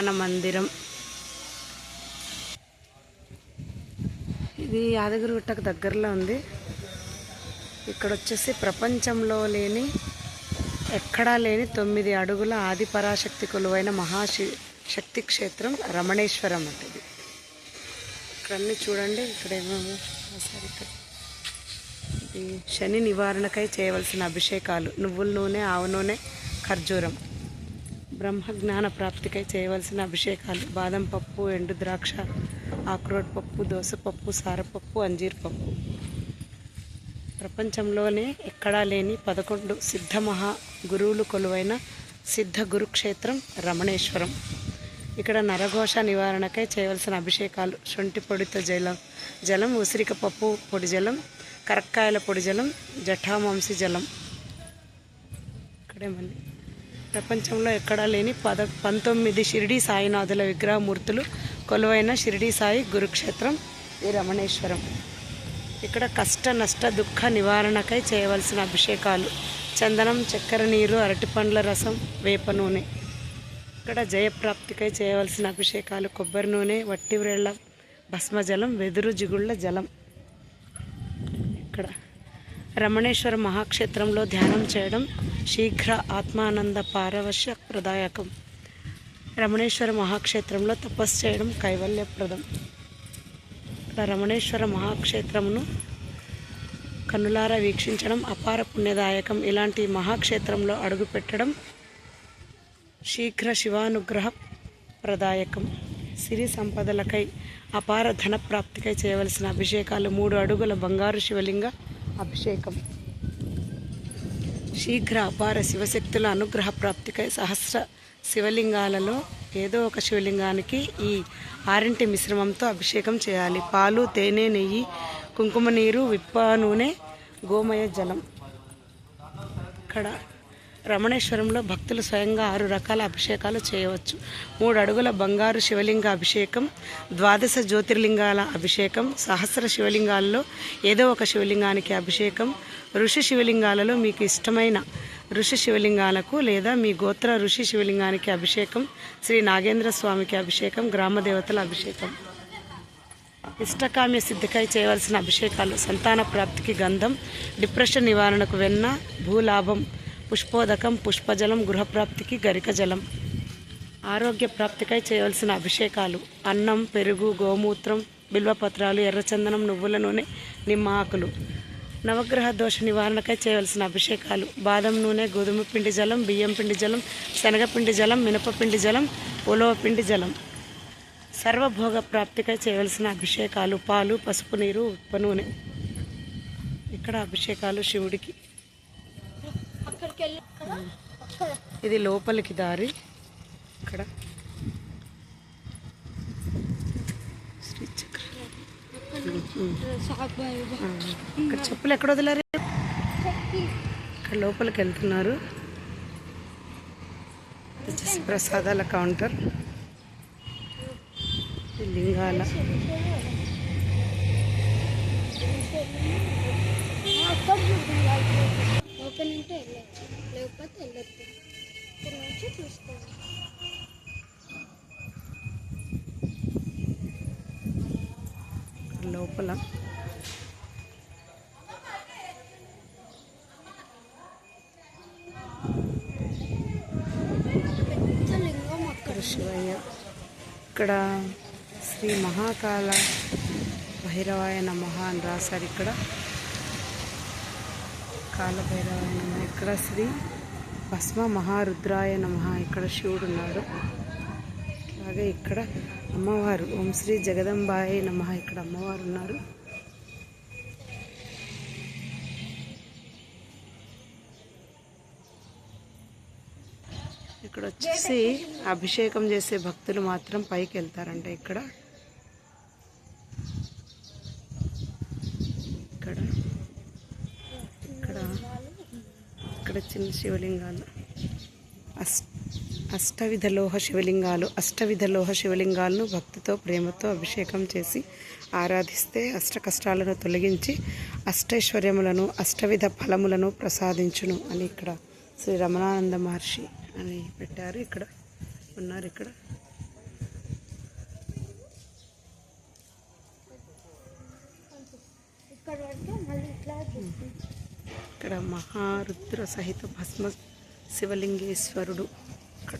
ధ్యాన మందిరం. ఇది యాదగిరిగుట్టకు దగ్గరలో ఉంది. ఇక్కడ వచ్చేసి ప్రపంచంలో లేని ఎక్కడా లేని తొమ్మిది అడుగుల ఆది పరాశక్తి కొలువైన మహాశి శక్తి క్షేత్రం రమణేశ్వరం అంటది ఇక్కడ అన్నీ చూడండి ఇక్కడ ఏమేమో ఇక్కడ. శని నివారణకై చేయవలసిన అభిషేకాలు. నువ్వుల నూనె ఆవు నూనె ఖర్జూరం. బ్రహ్మజ్ఞాన ప్రాప్తికై చేయవలసిన అభిషేకాలు బాదం పప్పు ఎండు ద్రాక్ష ఆక్రోట్ పప్పు దోసపప్పు సారపప్పు అంజీర్ పప్పు. ప్రపంచంలోనే ఎక్కడా లేని పదకొండు సిద్ధ మహా గురువులు కొలువైన సిద్ధ గురుక్షేత్రం రమణేశ్వరం. ఇక్కడ నరఘోష నివారణకై చేయవలసిన అభిషేకాలు శొంఠి పొడితో జలం జలం ఉసిరిక పప్పు పొడి జలం కరక్కాయల పొడి జలం జఠామాంసి జలం. ఇక్కడే మళ్ళీ. ప్రపంచంలో ఎక్కడా లేని పద పంతొమ్మిది షిరిడి సాయినాథుల విగ్రహమూర్తులు కొలువైన షిరిడి సాయి గురుక్షేత్రం ఈ రమణేశ్వరం. ఇక్కడ కష్ట నష్ట దుఃఖ నివారణకై చేయవలసిన అభిషేకాలు. చందనం చక్కెర నీరు అరటిపండ్ల రసం వేప నూనె. ఇక్కడ జయప్రాప్తికై చేయవలసిన అభిషేకాలు కొబ్బరి నూనె వట్టివ్రేళ్ళ భస్మజలం వెదురు జిగుళ్ళ జలం. ఇక్కడ రమణేశ్వర మహాక్షేత్రంలో ధ్యానం చేయడం శీఘ్ర ఆత్మానంద పారవశ్య ప్రదాయకం రమణేశ్వర మహాక్షేత్రంలో తపస్సు చేయడం కైవల్యప్రదం. ఇక్కడ రమణేశ్వర మహాక్షేత్రమును కన్నులారా వీక్షించడం అపార పుణ్యదాయకం. ఇలాంటి మహాక్షేత్రంలో అడుగుపెట్టడం శీఘ్ర శివానుగ్రహ ప్రదాయకం. సిరి సంపదలకై అపార ధన ప్రాప్తికై చేయవలసిన అభిషేకాలు మూడు అడుగుల బంగారు శివలింగ అభిషేకం. శీఘ్ర అపార శివశక్తుల అనుగ్రహ ప్రాప్తికై సహస్ర శివలింగాలలో ఏదో ఒక శివలింగానికి ఈ ఆరింటి మిశ్రమంతో అభిషేకం చేయాలి. పాలు తేనె నెయ్యి కుంకుమ నీరు విప్ప నూనె గోమయ జలం ఇక్కడ రమణేశ్వరంలో భక్తులు స్వయంగా ఆరు రకాల అభిషేకాలు చేయవచ్చు. మూడు అడుగుల బంగారు శివలింగ అభిషేకం ద్వాదశ జ్యోతిర్లింగాల అభిషేకం సహస్ర శివలింగాలలో ఏదో ఒక శివలింగానికి అభిషేకం. ఋషి శివలింగాలలో మీకు ఇష్టమైన ఋషి శివలింగాలకు లేదా మీ గోత్ర ఋషి శివలింగానికి అభిషేకం శ్రీ నాగేంద్ర స్వామికి అభిషేకం గ్రామ దేవతల అభిషేకం. ఇష్టకామ్య సిద్ధికై చేయవలసిన అభిషేకాలు సంతాన ప్రాప్తికి గంధం డిప్రెషన్ నివారణకు వెన్న భూలాభం పుష్పోదకం పుష్పజలం గృహప్రాప్తికి గరిక జలం ఆరోగ్య ప్రాప్తికై చేయవలసిన అభిషేకాలు. అన్నం పెరుగు గోమూత్రం బిల్వపత్రాలు ఎర్రచందనం నువ్వుల నూనె నిమ్మ ఆకులు నవగ్రహ దోష నివారణకై చేయవలసిన అభిషేకాలు. బాదం నూనె గోధుమ పిండి జలం బియ్యం పిండి జలం శనగపిండి జలం మినపపిండి జలం ఉలవ పిండి జలం. సర్వభోగ ప్రాప్తికై చేయవలసిన అభిషేకాలు. పాలు పసుపు నీరు ఉప్పు నూనె. ఇక్కడ అభిషేకాలు శివుడికి. ఇది లోపలికి దారి. ఇక్కడ. ఇక్కడ చెప్పులు ఎక్కడ వదిలారు? ఇక్కడ లోపలికి వెళ్తున్నారు. ప్రసాదాల కౌంటర్. లింగాల. లింగాల you. ఓపెన్ ఉంటే వెళ్ళచ్చు. లేకపోతే వెళ్ళొద్దు. ఇక్కడ నుంచి ఇక్కడ లోపల ఇక్కడ శివయ్య ఇక్కడ శ్రీ మహాకాల భైరవాయ నమ అని రాశారు ఇక్కడ. కాలభైరవ నమ ఇక్కడ శ్రీ భస్మ మహారుద్రాయ నమ. ఇక్కడ శివుడు ఉన్నాడు అలాగే ఇక్కడ అమ్మవారు ఓం శ్రీ జగదంబాయ నమ. ఇక్కడ అమ్మవారు ఉన్నారు. ఇక్కడ వచ్చేసి అభిషేకం చేసే భక్తులు మాత్రం పైకి వెళ్తారంట ఇక్కడ. ఇక్కడ ఇక్కడ చిన్న శివలింగాలు. అష్ అష్టవిధ లోహ శివలింగాలు అష్టవిధ లోహ శివలింగాలను భక్తితో ప్రేమతో అభిషేకం చేసి ఆరాధిస్తే అష్ట కష్టాలను తొలగించి అష్టైశ్వర్యములను అష్టవిధ ఫలములను ప్రసాదించును అని ఇక్కడ శ్రీ రమణానంద మహర్షి అని పెట్టారు. ఇక్కడ ఉన్నారు ఇక్కడ. ఇక్కడ మళ్ళీ ఇట్లా మహారుద్ర సహిత భస్మ శివలింగేశ్వరుడు. ఇక్కడ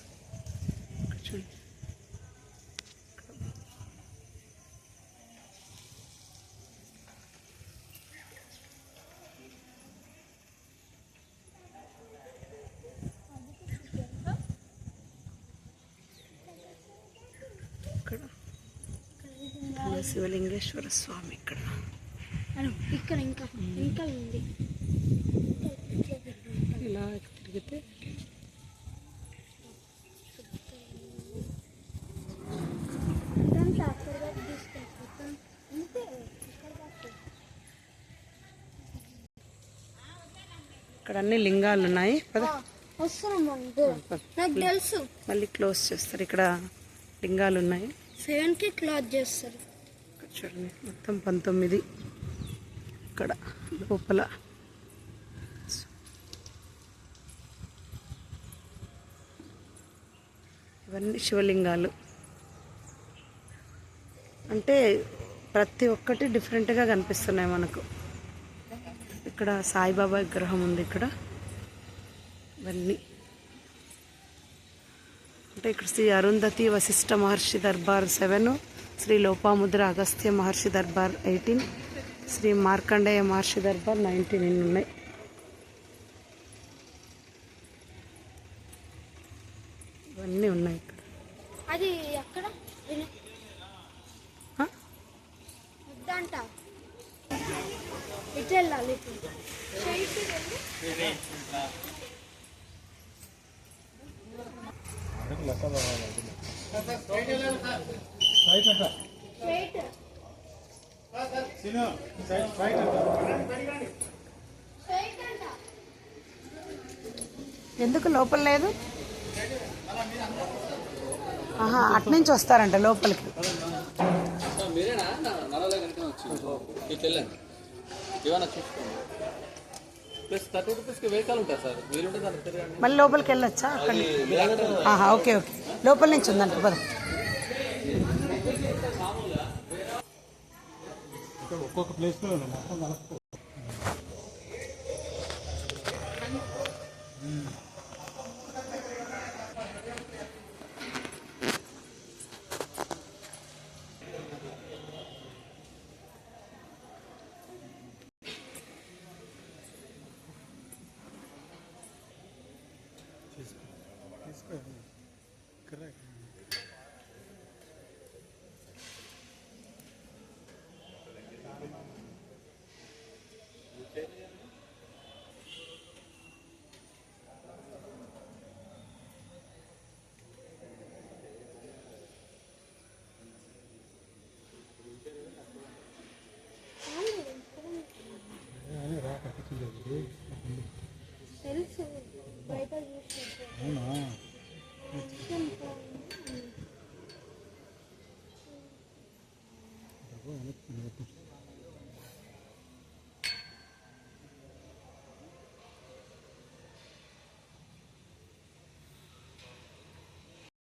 ఇక్కడ ఇక్కడ. శివలింగేశ్వర స్వామి ఇక్కడ. ఇక్కడ ఇంకా ఇంకా ఉంది. ఇలా తిరిగితే ఇక్కడ అన్ని లింగాలు ఉన్నాయి. తెలుసు. మళ్ళీ క్లోజ్ చేస్తారు. ఇక్కడ లింగాలు ఉన్నాయి. సెవెన్కి క్లాత్ చేస్తారు. చూడండి. మొత్తం పంతొమ్మిది. ఇక్కడ లోపల. ఇవన్నీ శివలింగాలు. అంటే ప్రతి ఒక్కటి డిఫరెంట్గా కనిపిస్తున్నాయి మనకు. ఇక్కడ సాయిబాబా విగ్రహం ఉంది ఇక్కడ. ఇవన్నీ. అంటే ఇక్కడ Shri Arundhati Vasishta Maharshi Darbar seven Shri Lopamudra Agastya Maharshi Darbar eighteen Shri Markandeya Maharshi Darbar nineteen ఉన్నాయి ఇవన్నీ ఉన్నాయి ఇక్కడ అది అక్కడ విను. ఆ? వద్దంట వెళ్ళాలి ఎందుకు లోపల లేదు? ఆహా అట్నుంచి వస్తారంట లోపలికి. మీరేనా? నల్లగా కనుక వచ్చి. వెళ్ళండి. ఏమన్నా చూసుకోండి. ప్లస్ థర్టీ రూపీస్కి వెహికల్ ఉంటుంది సార్. వీలుంటే దానికి తిరగండి మళ్ళీ లోపలికి వెళ్ళొచ్చా? అక్కడ ఆహా ఓకే ఓకే. లోపల నుంచి ఉందంట పద. ఒక్కొక్క ప్లేస్లో మొత్తం కలుపుకో. It's correct.